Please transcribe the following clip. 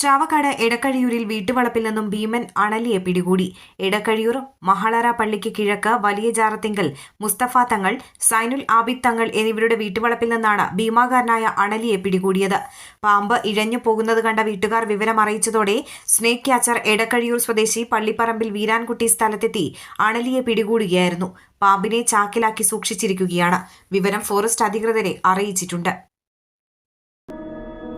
ചാവക്കാട് എടക്കഴിയൂരിൽ വീട്ടുവളപ്പിൽ നിന്നും ഭീമൻ അണലിയെ പിടികൂടി. എടക്കഴിയൂർ മഹളറ പള്ളിക്ക് കിഴക്ക് വലിയ ജാറത്തിങ്കൽ മുസ്തഫ തങ്ങൾ സൈനുൽ ആബിദ് തങ്ങൾ എന്നിവരുടെ വീട്ടുവളപ്പിൽ നിന്നാണ് ഭീമാകാരനായ അണലിയെ പിടികൂടിയത്. പാമ്പ് ഇഴഞ്ഞു പോകുന്നത് കണ്ട വീട്ടുകാർ വിവരം അറിയിച്ചതോടെ സ്നേക് ക്യാച്ചർ എടക്കഴിയൂർ സ്വദേശി പള്ളിപ്പറമ്പിൽ വീരാൻകുട്ടി സ്ഥലത്തെത്തി അണലിയെ പിടികൂടുകയായിരുന്നു. പാമ്പിനെ ചാക്കിലാക്കി സൂക്ഷിച്ചിരിക്കുകയാണ്. വിവരം ഫോറസ്റ്റ് അധികൃതരെ അറിയിച്ചിട്ടുണ്ട്.